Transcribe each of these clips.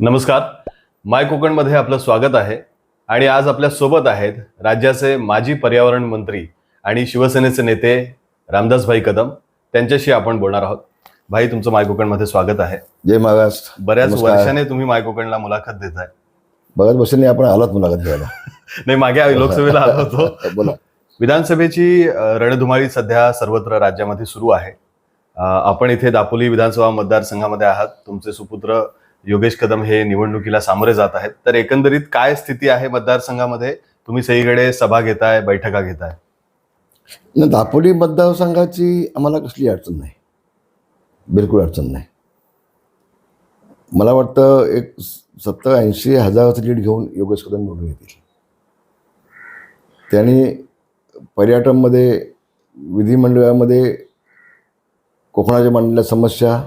नमस्कार. माय कोकणमध्ये आपलं स्वागत आहे. आणि आज आपल्यासोबत आहेत राज्याचे माजी पर्यावरण मंत्री आणि शिवसेनेचे नेते रामदासभाई कदम. त्यांच्याशी आपण बोलणार आहोत. भाई तुमचं माय कोकणमध्ये स्वागत आहे. जय महाराष्ट्र बऱ्याच. वर्षाने तुम्ही माय कोकणला मुलाखत देत आहे बघत बसले आपण आलात मुलाखत घ्यायला. नाही मागे लोकसभेला आलो होतो. बोला. विधानसभेची रणधुमाळी सध्या सर्वत्र राज्यामध्ये सुरू आहे. आपण इथे दापोली विधानसभा मतदारसंघामध्ये आहात. तुमचे सुपुत्र योगेश कदम हे निवडणुकीला सामोरे जात आहेत. तर एकंदरीत काय स्थिती आहे मतदारसंघामध्ये? तुम्ही सगळीकडे सभा घेताय बैठका घेताय. न दापोली मतदारसंघाची आम्हाला कसली अडचण नाही. बिलकुल अडचण नाही. मला वाटतं एक सत्तर ऐंशी हजाराचं लीड घेऊन योगेश कदम निवडून येतील. त्यांनी पर्यटनमध्ये विधिमंडळामध्ये कोकणाच्या मांडलेल्या समस्या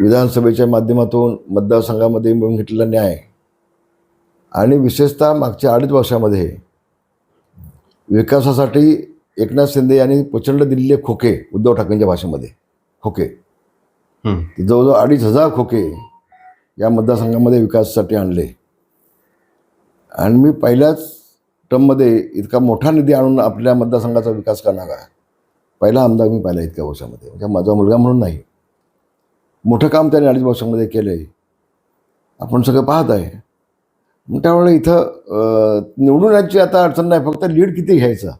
विधानसभेच्या माध्यमातून मतदारसंघामध्ये मिळून घेतलेला न्याय आणि विशेषतः मागच्या अडीच वर्षामध्ये विकासासाठी एकनाथ शिंदे यांनी प्रचंड दिलेले खोके उद्धव ठाकरेंच्या भाषेमध्ये खोके. जवळजवळ अडीच हजार खोके या मतदारसंघामध्ये विकासासाठी आणले. आणि मी पहिल्याच टर्ममध्ये इतका मोठा निधी आणून आपल्या मतदारसंघाचा विकास करणारा पहिला आमदार मी पाहिला इतक्या वर्षामध्ये. म्हणजे माझा मुलगा म्हणून नाही. मोठं काम त्याने अडीच वर्षामध्ये केलं आहे आपण सगळं पाहत आहे. मग त्यामुळे इथं निवडून यायची आता अडचण नाही. फक्त लीड किती घ्यायचा?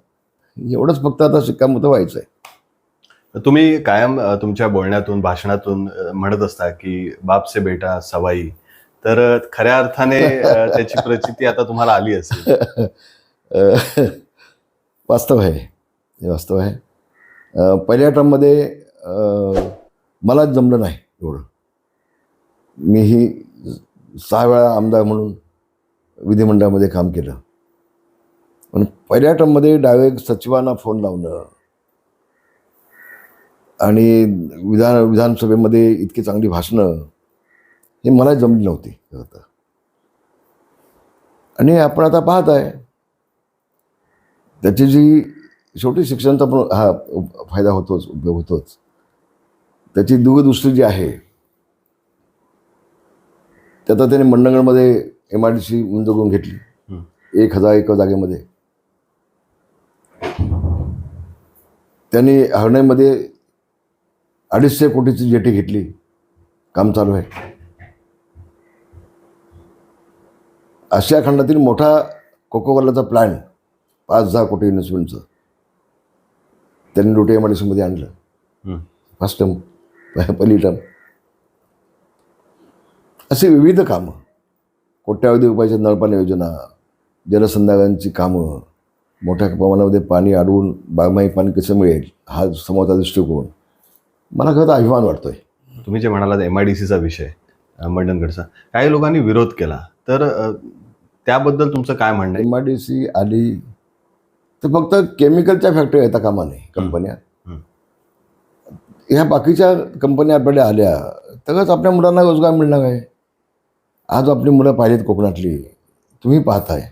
एवढंच फक्त आता शिक्कामोर्तब व्हायचं आहे तुम्ही कायम तुमच्या बोलण्यातून भाषणातून म्हणत असता की बाप से बेटा सवाई. तर खऱ्या अर्थाने त्याची प्रचिती आता तुम्हाला आली असेल. वास्तव आहे. हे वास्तव आहे. पहिल्या टर्ममध्ये मलाच जमलं नाही. एवढं. मीही सहा वेळा आमदार म्हणून विधिमंडळामध्ये काम केलं. पण पहिल्या टर्ममध्ये डायरेक्ट सचिवांना फोन लावणं आणि विधान विधानसभेमध्ये इतकी चांगली भाषणं हे मला जमली नव्हती खरं तर. आणि आपण आता पाहत आहे त्याची जी शेवटी शिक्षणाचा पण हा फायदा होतोच उपयोग होतोच. त्याची दूरदृष्टी जी आहे ते आता त्याने मंडणगडमध्ये एम आय डी सी मंजूर करून घेतली. एक हजार एकर जागेमध्ये. त्यांनी हरण्यामध्ये अडीचशे कोटीची जेटी घेतली. काम चालू आहे. आशिया खंडातील मोठा कोकोकोलाचा प्लॅन पाच हजार कोटी इन्व्हेस्टमेंटचं त्यांनी रोटी एम आय डी सीमध्ये आणलं. फर्स्ट टर्म पहिली टर्म अशी विविध कामं. कोट्यावधी रुपयाच्या नळपाणी योजना जलसंधारणांची कामं मोठ्या प्रमाणामध्ये पाणी अडवून बागमाही पाणी कसं मिळेल हा समोरचा दृष्टिकोन. मला खरं तर अभिमान वाटतोय. तुम्ही जे म्हणालात एम आय डी सीचा विषय मंडणगडचा काही लोकांनी विरोध केला. तर त्याबद्दल तुमचं काय म्हणणं आहे? एम आय डी सी आली तर फक्त केमिकलच्या फॅक्टरी येता कामा नाही कंपन्या. ह्या बाकीच्या कंपन्या आपल्याकडे आल्या तरच आपल्या मुलांना रोजगार मिळणार आहे. आज आपली मुलं पाहिलीत कोकणातली तुम्ही पाहताय.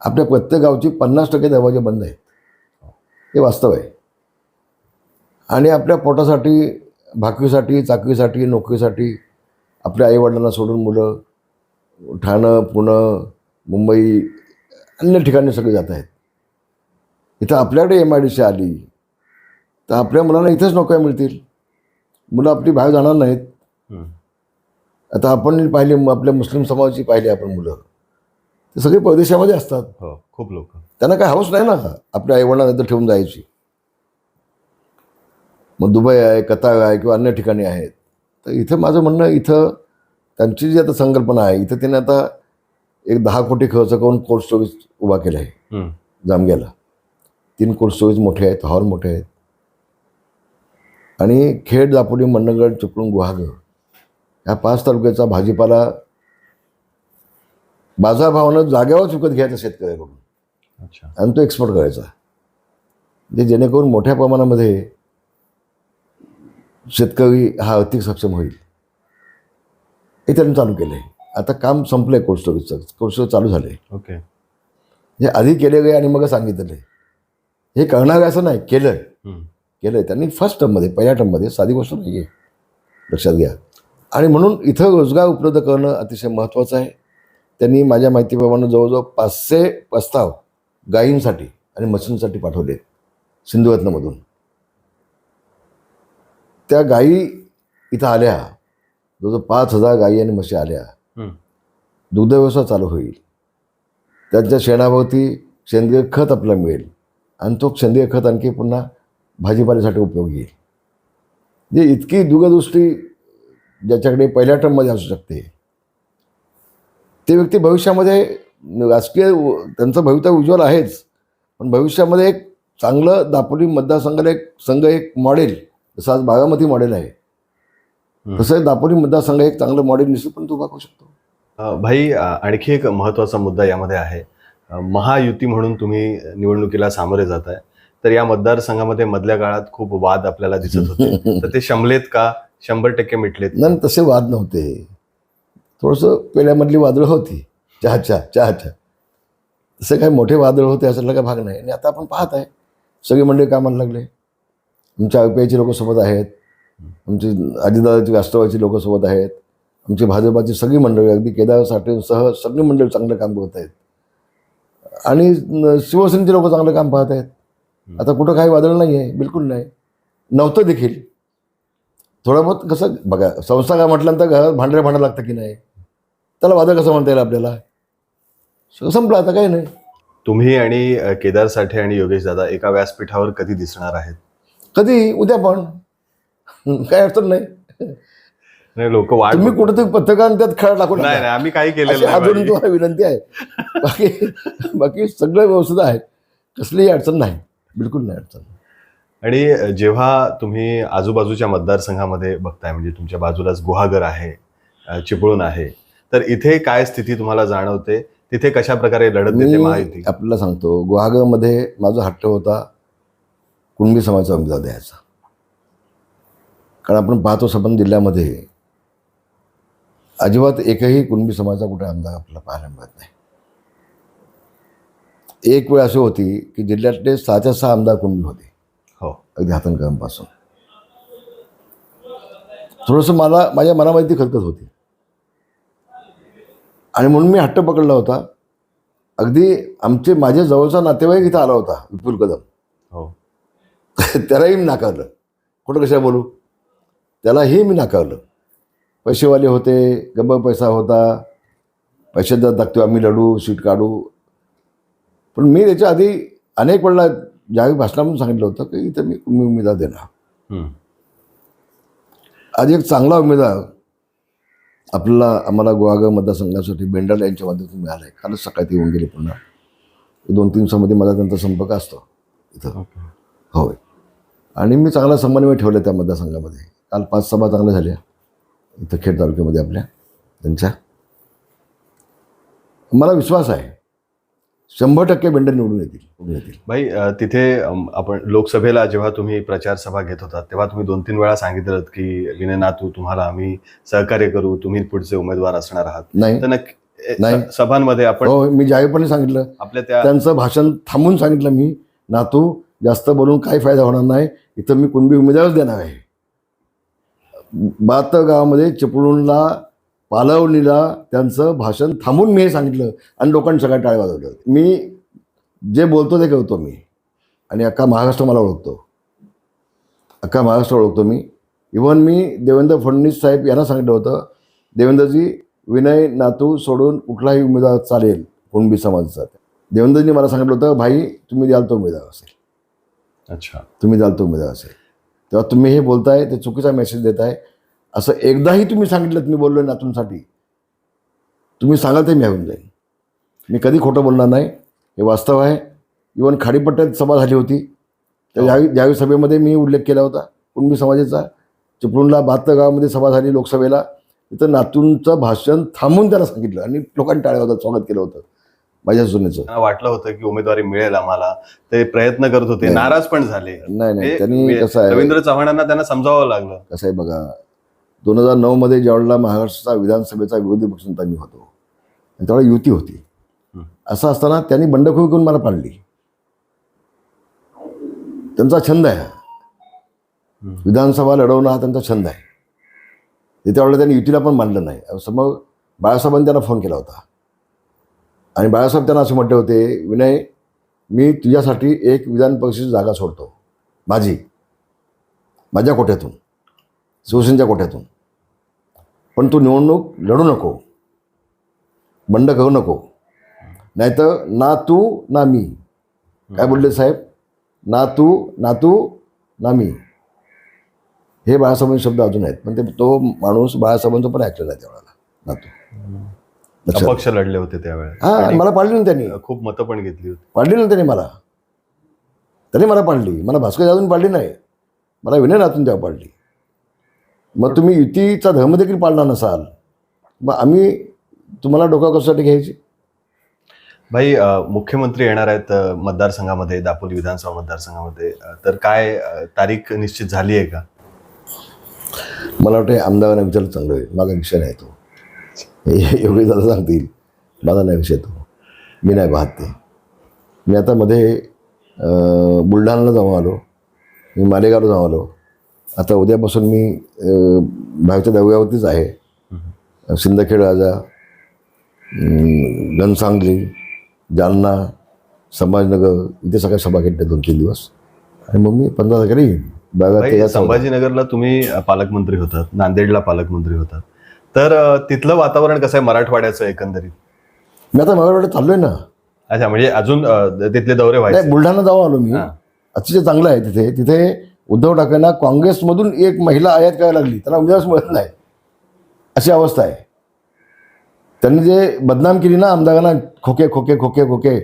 आपल्या प्रत्येक गावची पन्नास टक्के दरवाजे बंद आहेत. हे वास्तव आहे. आणि आपल्या पोटासाठी भाकरीसाठी चाकरीसाठी नोकरीसाठी आपल्या आईवडिलांना सोडून मुलं ठाणं पुणे मुंबई अन्य ठिकाणी सगळे जात आहेत. इथं आपल्याकडे एम आय डी सी आली तर आपल्या मुलांना इथेच नोकऱ्या मिळतील. मुलं आपली बाहेर जाणार नाहीत. आता आपण पाहिले आपल्या मुस्लिम समाजाची पाहिली आपण मुलं. ते सगळे परदेशामध्ये असतात. हो खूप लोक. त्यांना काय हौस नाही ना. आपल्या आईवडिलांना ठेवून जायची. मग दुबई आहे कतार आहे किंवा अन्य ठिकाणी आहेत. तर इथं माझं म्हणणं इथं त्यांची जी आता संकल्पना आहे इथं त्यांनी आता एक दहा कोटी खर्च करून कोल्ड स्टोरेज उभा केला आहे जामग्याला. तीन कोल्ड स्टोरेज मोठे आहेत हॉल मोठे आहेत. आणि खेड दापोली मंडणगड चिपळूण गुहागर ह्या पाच तालुक्याचा भाजीपाला बाजारभावानं जाग्यावरच विकत घ्यायचा शेतकऱ्याकडून. अच्छा. आणि तो एक्सपोर्ट करायचा. म्हणजे जेणेकरून मोठ्या प्रमाणामध्ये शेतकरी हा आर्थिक सक्षम होईल. हे त्यांनी चालू केलं आहे आता काम संपलं आहे कोल्ड स्टोरेजचं कोल्ड स्टोरेज चालू झालं आहे ओके. हे आधी केले गए आणि मग सांगितलं हे करणार आहे असं नाही. केलं. केलं आहे त्यांनी फर्स्ट टर्ममध्ये पहिल्या टर्ममध्ये साधी गोष्ट नाही आहे लक्षात घ्या. आणि म्हणून इथं रोजगार उपलब्ध करणं अतिशय महत्त्वाचं आहे. त्यांनी माझ्या माहितीप्रमाणे जवळजवळ पाचशे प्रस्ताव गायींसाठी आणि म्हशींसाठी पाठवले सिंधुरत्नमधून. त्या गायी इथं आल्या. जवळजवळ पाच हजार गायी आणि म्हशी आल्या. हम्म. दुग्ध व्यवसाय चालू होईल. त्यांच्या शेणाभोवती सेंद्रिय खत आपल्याला मिळेल. आणि तो सेंद्रिय खत आणखी पुन्हा भाजीपाल्यासाठी उपयोगी येईल. जे इतकी दूरदृष्टी ज्याच्याकडे पहिल्या टर्ममध्ये असू शकते ते व्यक्ती भविष्यामध्ये राजकीय त्यांचं भवितव्य उज्ज्वल आहेच. पण भविष्यामध्ये एक चांगलं दापोली मतदारसंघाला एक संघ एक मॉडेल जसं आज बारामती मॉडेल आहे. तसं दापोली मतदारसंघ एक चांगलं मॉडेल निश्चितपणे उभा करू शकतो. भाई आणखी एक महत्त्वाचा मुद्दा यामध्ये आहे. महायुती म्हणून तुम्ही निवडणुकीला सामोरे जात आहे तर या मतदारसंघामध्ये मधल्या काळात खूप वाद आपल्याला दिसत होते. तर ते शमलेत का? शंभर टक्के मिटलेत नाही तसे वाद नव्हते. थोडंसं पेल्यामधली वादळं होती. चहाच्या चहाच्या. तसे काही मोठे वादळ होते असायला काही भाग नाही. आणि आता आपण पाहत आहे. सगळी मंडळी कामाला लागले. आमच्या आयपीआयची लोक सोबत आहेत. आमची अजितदादाची राष्ट्रवादीची लोक सोबत आहेत. आमची भाजपाची सगळी मंडळी अगदी केदार साठेंसह सगळी मंडळी चांगलं काम करत आहेत. आणि शिवसेनेचे लोक चांगलं काम पाहत आहेत. आता कुठं काही वादळ नाही आहे बिलकुल नाही. नव्हतं देखील. थोडं बहुत कसं बघा संस्था काय म्हटल्यानंतर घरात भांडरे भांडायला लागतं की नाही? त्याला वादळ कसं म्हणता येईल आपल्याला? संपलं आता काही नाही. तुम्ही आणि केदार साठे आणि योगेश दादा एका व्यासपीठावर कधी दिसणार आहेत? कधी? उद्या पण. काय अडचण नाही. नाही लोक वाट तुम्ही कुठेतरी पत्रकार त्यात खेळ टाकून नाही आम्ही काही केलेलं भाई. तुम्हाला विनंती आहे. बाकी बाकी सगळं व्यवस्थित आहे. कसलीही अडचण नाही. बिलकुल नाही अडचण. आणि जेव्हा तुम्ही आजूबाजूच्या मतदारसंघामध्ये बघताय म्हणजे तुमच्या बाजूलाच गुहागर आहे चिपळूण आहे तर इथे काय स्थिती तुम्हाला जाणवते? तिथे कशा प्रकारे लढत देते मी महायुती आपल्याला सांगतो गुहागरमध्ये माझा हट्ट होता कुणबी समाजाचा उमेदवार द्यायचा. कारण आपण पाहतो संबंध जिल्ह्यामध्ये अजिबात एकही कुणबी समाजाचा कुठे आमदार आपल्याला पाहायला मिळत नाही. एक वेळ अशी होती की जिल्ह्यातले सहाच्या सहा आमदार कुणबी होते. हो. अगदी हातणकरांपासून थोडंसं मला माझ्या मनामध्ये ती खतखत होती. आणि म्हणून मी हट्ट पकडला होता. अगदी आमचे माझे जवळचा नातेवाईक इथं आला होता विपुल कदम. हो. त्यालाही मी नाकारलं. कुठं कशा बोलू? त्यालाही मी नाकारलं. पैसेवाले होते गब्बर पैसा होता. पैशाचा दाखतो आम्ही लढू सीट काढू. पण मी त्याच्या आधी अनेक वेळेला ज्यावेळी भाषणामधून सांगितलं होतं की इथं मी मी उमेदवार देणार. आज एक चांगला उमेदवार आपल्याला आम्हाला गुहागर मतदारसंघासाठी बेंडाल यांच्या माध्यमातून मिळाला आहे कालच सकाळी ते येऊन गेले पुन्हा. दोन तीन दिवसामध्ये माझा त्यांचा संपर्क असतो इथं. होय. आणि मी चांगला समन्वय ठेवला त्या मतदारसंघामध्ये. काल पाच सभा चांगल्या झाल्या. इथं खेड तालुक्यामध्ये आपल्या त्यांच्या. मला विश्वास आहे. शंभर टक्के बेंडर निवडून येतील निवडून येतील. भाई तिथे आपण लोकसभेला जेव्हा तुम्ही प्रचार सभा घेत होता तेव्हा तुम्ही दोन तीन वेळा सांगितलं की विनय नातू तुम्हाला आम्ही सहकार्य करू तुम्ही पुढचे उमेदवार असणार आहात. नाही. तर नक्की नाही. सभांमध्ये आपण हो मी जाहीरपणे सांगितलं. आपल्या त्या त्यांचं भाषण थांबून सांगितलं मी. नातू जास्त बोलून काही फायदा होणार नाही. इथं मी कुणबी उमेदवारच देणार आहे. बहात्तर गावामध्ये चिपळूणला पालवणीला त्यांचं भाषण थांबून मी हे सांगितलं आणि लोकांनी सगळ्या टाळे वाजवलं मी जे बोलतो ते करतो मी. आणि अख्खा महाराष्ट्र मला ओळखतो. अख्खा महाराष्ट्र ओळखतो मी. इव्हन मी देवेंद्र फडणवीस साहेब यांना सांगितलं होतं देवेंद्रजी विनय नातू सोडून कुठलाही उमेदवार चालेल कुणबी समाजाचा. देवेंद्रजींनी मला सांगितलं होतं भाई तुम्ही द्याल तो उमेदवार असेल. अच्छा. तुम्ही द्याल तो उमेदवार असेल. तेव्हा तुम्ही हे बोलताय ते चुकीचा मेसेज देताय. असं एकदाही तुम्ही सांगितलं मी बोललो नातूंसाठी. तुम्ही सांगाल ते मी ऐकून जाईन. मी कधी खोटं बोलणार नाही. हे वास्तव आहे. इवन खाडीपट्ट्यात सभा झाली होती. तर ज्यावेळी ज्यावेळी सभेमध्ये मी उल्लेख केला होता. कुणबी समाजाचा. चिपळूणला बहात्तर गावामध्ये सभा झाली लोकसभेला. तिथं नातूंचं भाषण थांबून त्याला सांगितलं. आणि लोकांनी टाळ्या होतात स्वागत केलं होतं. माझ्या सुनेचं. वाटलं होतं की उमेदवारी मिळेल आम्हाला. ते प्रयत्न करत होते. नाराज पण झाले. नाही नाही. हे त्यांनी वे- कसं आहे रवींद्र चव्हाणांना त्यांना समजावं लागलं. कसं आहे बघा. दोन हजार नऊमध्ये ज्यावेळेला महाराष्ट्राचा विधानसभेचा विरोधी पक्षनेता मी होतो आणि त्यावेळेला युती होती. असं असताना त्यांनी बंडखोरी करून मला पाडली. त्यांचा छंद आहे हा. विधानसभा लढवणं हा त्यांचा छंद आहे. ते त्यावेळेला त्यांनी युतीला पण मानलं नाही. असं मग बाळासाहेबांनी त्यांना फोन केला होता. आणि बाळासाहेब त्यांना असे म्हटले होते विनय मी तुझ्यासाठी एक विधान परिषदेची जागा सोडतो. माझी. माझ्या कोठ्यातून शिवसेनेच्या कोठ्यातून. पण तू निवडणूक लढू नको. बंड करू नको. नाहीतर ना तू ना मी. काय बोलले साहेब? ना तू ना तू ना मी. हे बाळासाहेबांचे शब्द अजून आहेत. पण ते तो माणूस बाळासाहेबांचं पण ऐकलेला आहे त्यावेळेला ना तू. अपक्ष लढले होते त्यावेळेस. हा मला पाडली ना त्यांनी. खूप मतं पण घेतली होती. पाडली ना त्यांनी मला. त्यांनी मला पाडली. मला भास्कर जाधवून पाडली नाही. मला विनय नातून तेव्हा पाडली. मग तुम्ही युतीचा धर्म देखील पाळला नसाल मग आम्ही तुम्हाला डोका कशासाठी घ्यायची? भाई मुख्यमंत्री येणार आहेत मतदारसंघामध्ये दापोली विधानसभा मतदारसंघामध्ये. तर काय तारीख निश्चित झाली आहे का? मला वाटतं आमदारांना विचारलं चांगलं आहे माझा विषय नाही तो. एवढे दादा सांगतील. माझा नाही विषय तो. मी नाही पाहत ते. मी आता मध्ये बुलढाण्याला जाऊन आलो. मी मालेगावला जाऊन आलो. आता उद्यापासून मी बाहेरच्या दौऱ्यावरतीच आहे. सिंदखेड राजा घनसांगली जालना संभाजीनगर इथे सगळ्या सभा घेतल्या दोन तीन दिवस. आणि मग मी पंधरा तारखेला येईन. चौदा. संभाजीनगरला तुम्ही पालकमंत्री होतात नांदेडला पालकमंत्री होतात. तर तिथलं वातावरण कसं आहे मराठवाड्याचं एकंदरीत? मी आता मराठवाड्यात चाललोय ना. अच्छा म्हणजे अजून तिथले दौरे व्हायचे. बुलढाणा जाऊन आलो मी. अतिशय चांगलं आहे तिथे. तिथे उद्धव ठाकरेंना काँग्रेसमधून एक महिला आयात करायला लागली. त्यांना उमेदवारच मिळत नाही. अशी अवस्था आहे. त्यांनी जे बदनाम केली ना आमदारांना खोके खोके खोके खोके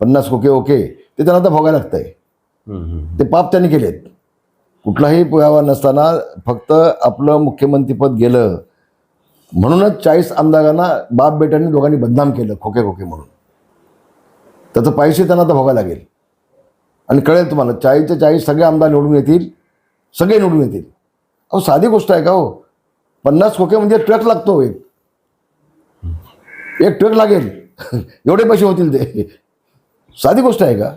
पन्नास खोके ओके ते त्यांना आता भोगायला लागतं आहे. ते पाप त्यांनी केलेत. कुठलाही पुरावा नसताना फक्त आपलं मुख्यमंत्रीपद गेलं. म्हणूनच चाळीस आमदारांना बाप बेटांनी दोघांनी बदनाम केलं खोके खोके म्हणून. त्याचं पैसे त्यांना आता भोगायला लागेल. आणि कळेल तुम्हाला चाळीसच्या चाळीस सगळे आमदार निवडून येतील सगळे निवडून येतील. अहो साधी गोष्ट आहे का हो? पन्नास खोके म्हणजे ट्रक लागतो हो एक. एक ट्रक लागेल. एवढे पैसे होतील ते. साधी गोष्ट आहे का?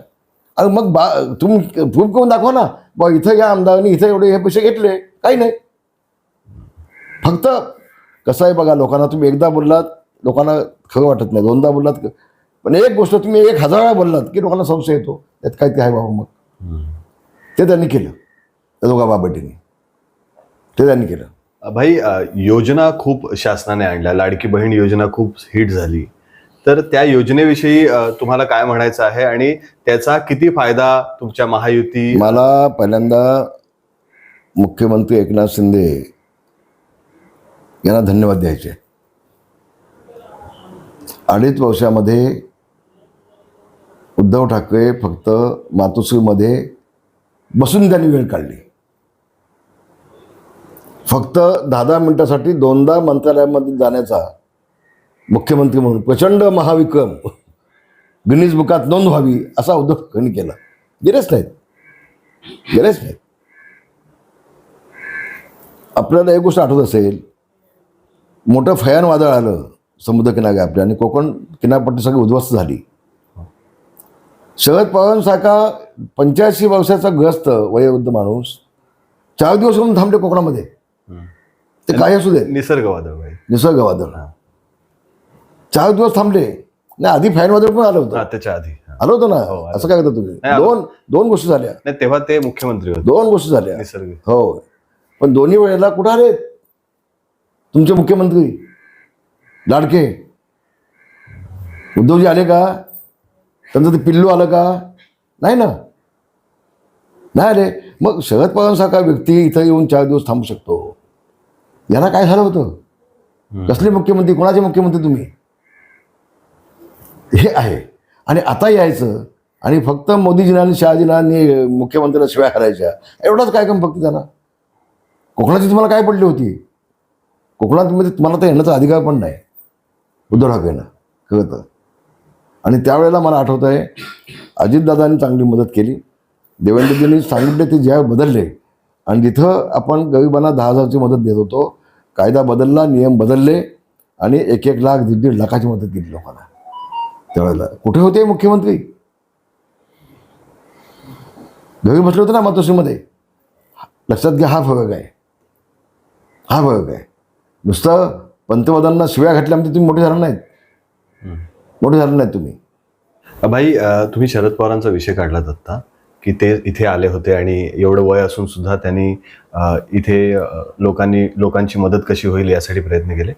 अरे मग बा तुम्ही प्रूफ करून दाखवा ना. बा इथं या आमदारांनी इथं एवढे हे पैसे घेतले. काही नाही. फक्त कसं आहे बघा लोकांना तुम्ही एकदा बोललात लोकांना खरं वाटत नाही. दोनदा बोललात पण एक गोष्ट तुम्ही एक हजार वेळा बोललात की लोकांना संशय येतो त्यात काय ते आहे बाबा मग. ते त्यांनी केलं त्या दोघा बाबटीने ते त्यांनी केलं. भाई योजना खूप शासनाने आणल्या. लाडकी बहीण योजना खूप हिट झाली. तर त्या योजनेविषयी तुम्हाला काय म्हणायचं आहे आणि त्याचा किती फायदा तुमच्या महायुती मला पहिल्यांदा मुख्यमंत्री एकनाथ शिंदे यांना धन्यवाद द्यायचे. अडीच वर्षामध्ये उद्धव ठाकरे फक्त मातोश्रीमध्ये बसून त्यांनी वेळ काढली. फक्त दहा दहा मिनिटासाठी दोनदा मंत्रालयामध्ये जाण्याचा मुख्यमंत्री म्हणून प्रचंड महाविक्रम गिनीज बुकात नोंद व्हावी असा उद्धव ठाकरेंनी केला. गेलेच नाहीत. गेलेच नाहीत. आपल्याला एक गोष्ट आठवत असेल मोठं फयान वादळ आलं समुद्रकिनारे आपल्या आणि कोकण किनारपट्टी सगळी उद्ध्वस्त झाली. शरद पवारांसारखा पंच्याऐंशी वर्षाचा ग्रस्त वयोवृद्ध माणूस चार दिवस म्हणून थांबले कोकणामध्ये. ते काय असू दे. निसर्ग वादळ भाई निसर्ग वादळ चार दिवस थांबले. नाही आधी फॅन वादळ पण आलं होतं. हा, त्याच्या आधी. हा. आलं होतं हो, ना आलं. असं काय करता तुम्ही. दोन दोन गोष्टी झाल्या. नाही तेव्हा ते मुख्यमंत्री होते. दोन गोष्टी झाल्या. निसर्ग. हो. पण दोन्ही वेळेला कुठं आले? तुमचे मुख्यमंत्री? लाडके? उद्धवजी आले का? त्यांचं ते पिल्लू आलं का? नाही ना? नाही आले मग शरद पवारांसारखा व्यक्ती इथं येऊन चार दिवस थांबू शकतो. याला काय झालं होतं. कसले मुख्यमंत्री? कोणाचे मुख्यमंत्री तुम्ही? हे आहे. आणि आता यायचं. आणि फक्त मोदीजींना आणि शहाजींना आणि मुख्यमंत्र्याला शिवाय करायच्या एवढाच काय काम फक्त त्यांना कोकणाची तुम्हाला काय पडली होती? कोकणात मध्ये तुम्हाला तर येण्याचा अधिकार पण नाही. उद्धव ठाकरेंना. खरं तर आणि त्यावेळेला मला आठवत आहे अजितदादांनी चांगली मदत केली. देवेंद्रजींनी सांगितले ते ज्या बदलले. आणि जिथं आपण गरिबांना दहा हजारची मदत देत होतो कायदा बदलला नियम बदलले आणि एक एक लाख दीड दीड लाखाची मदत केली लोकांना. त्यावेळेला. कुठे होते मुख्यमंत्री? घरी बसले होते ना मातोश्रीमध्ये लक्षात घ्या हा फरक आहे. हा फरक आहे. नुसतं पंतप्रधानांना शिव्या घातल्या म्हणजे तुम्ही मोठे झाले नाहीत. मोठे झाले नाहीत तुम्ही. भाई तुम्ही शरद पवारांचा विषय काढलात आत्ता की ते इथे आले होते आणि एवढं वय असून सुद्धा त्यांनी इथे लोकांनी लोकांची मदत कशी होईल यासाठी प्रयत्न केले.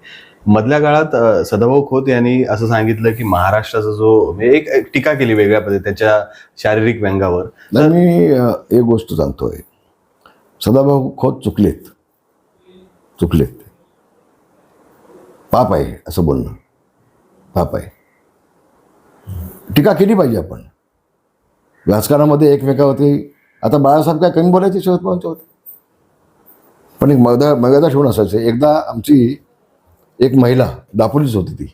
मधल्या काळात सदाभाऊ खोत यांनी असं सांगितलं की महाराष्ट्राचा जो म्हणजे एक एक टीका केली वेगळ्या पद्धती त्याच्या शारीरिक व्यंगावर. नाही मी एक गोष्ट सांगतोय. सदाभाऊ खोत चुकलेत. चुकलेत पाप आहे असं बोलणं. पाप आहे. टीका केली पाहिजे आपण. राजकारणामध्ये एकमेकावरती आता बाळासाहेब काय कमी बोलायचे? शरद पवारांच्या होते. पण एक मर्यादा मर्यादा ठेवून असायचे. एकदा आमची एक महिला दापोलीच होती ती.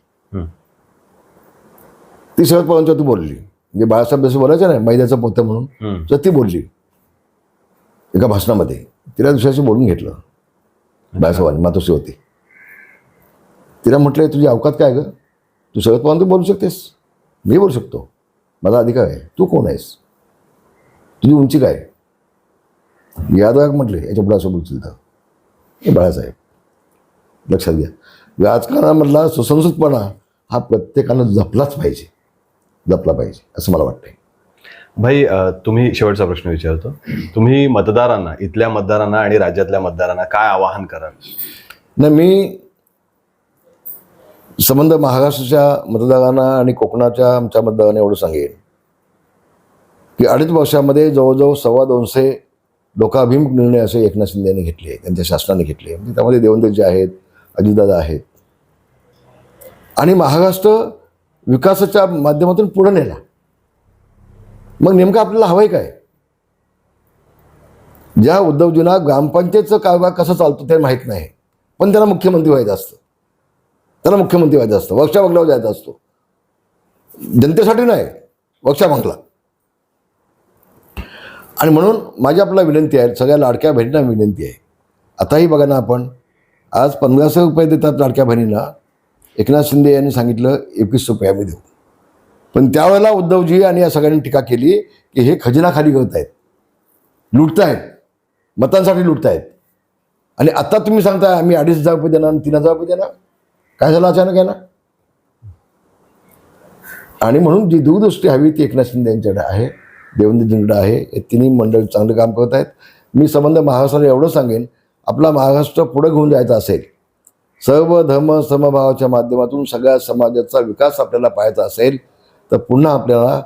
ती शरद पवारांच्या बोलली. म्हणजे बाळासाहेब जसं बोलायचं ना मैद्याचं पोतं म्हणून. तर ती बोलली. एका भाषणामध्ये. तिला दुसऱ्याशी बोलून घेतलं. बाळासाहेबांनी मातोश्री होती. तिला म्हटलं तुझी अवकात काय ग? तू शरद पवार बोलू शकतेस? मी बोलू शकतो. माझा अधिकार आहे. तू कोण आहेस? तुझी उंची काय यादव म्हटले? याच्यापुढे असं बोलतील तर. हे बाळासाहेब लक्षात घ्या. राजकारणामधला सुसंस्कृतपणा हा प्रत्येकानं जपलाच पाहिजे. जपला पाहिजे असं मला वाटतंय. भाई तुम्ही शेवटचा प्रश्न विचारतो. तुम्ही मतदारांना इथल्या मतदारांना आणि राज्यातल्या मतदारांना काय आवाहन कराल? नाही मी संबंध महाराष्ट्राच्या मतदारांना आणि कोकणाच्या आमच्या मतदारांना एवढं सांगेन. की अडीच वर्षामध्ये जवळजवळ सव्वा दोनशे लोकाभिमुख निर्णय असे एकनाथ शिंदे यांनी घेतले त्यांच्या शासनाने घेतले. म्हणजे त्यामध्ये देवेंद्रजी आहेत अजितदादा आहेत. आणि महाराष्ट्र विकासाच्या माध्यमातून पुढे नेला. मग नेमकं आपल्याला हवंय काय? ज्या उद्धवजींना ग्रामपंचायतचं कारभार कसं चालतो ते माहीत नाही. पण त्याला मुख्यमंत्री व्हायचं असतं. त्याला मुख्यमंत्री व्हायचं असतं वर्षा बंगल्यावर जायचा असतो. जनतेसाठी नाही वर्षा बंगला. आणि म्हणून माझी आपला विनंती आहे सगळ्या लाडक्या बहिणींना विनंती आहे. आताही बघा ना आपण आज पंधराशे रुपये देतात लाडक्या बहिणींना. एकनाथ शिंदे यांनी सांगितलं एकवीस रुपये आम्ही देऊ. पण त्यावेळेला उद्धवजी आणि या सगळ्यांनी टीका केली की हे खजिना खाली करत आहेत लुटतायत. मतांसाठी लुटतायत. आणि आता तुम्ही सांगताय आम्ही अडीच हजार रुपये देणार आणि तीन हजार रुपये देणार? काय झालं अचानक आहे ना आणि म्हणून जी दूरदृष्टी हवी ती एकनाथ शिंदे यांच्याकडे आहे देवेंद्रजींकडे आहे हे तिन्ही मंडळी चांगलं काम करत आहेत. मी संबंध महाराष्ट्राला एवढं सांगेन आपला महाराष्ट्र पुढे घेऊन जायचा असेल सर्व धर्म समभावाच्या माध्यमातून सगळ्या समाजाचा विकास आपल्याला पाहायचा असेल तर पुन्हा आपल्याला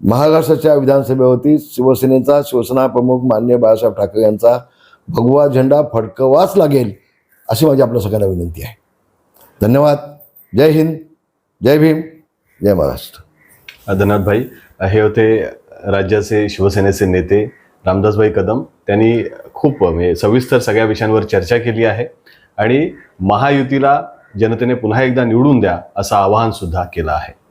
महाराष्ट्राच्या विधानसभेवरती शिवसेनेचा शिवसेना प्रमुख मान्य बाळासाहेब ठाकरे यांचा भगवा झेंडा फडकवाच लागेल अशी माझी आपल्या सगळ्यांना विनंती आहे. धन्यवाद. जय हिंद जय भीम जय महाराष्ट्र. धन्यवाद भाई. हे होते राज्याचे शिवसेनेचे नेते रामदासभाई कदम. त्यांनी खूप म्हणजे सविस्तर सगळ्या विषयांवर चर्चा केली आहे. आणि महायुतीला जनतेने पुन्हा एकदा निवडून द्या असं आवाहन सुद्धा केलं आहे.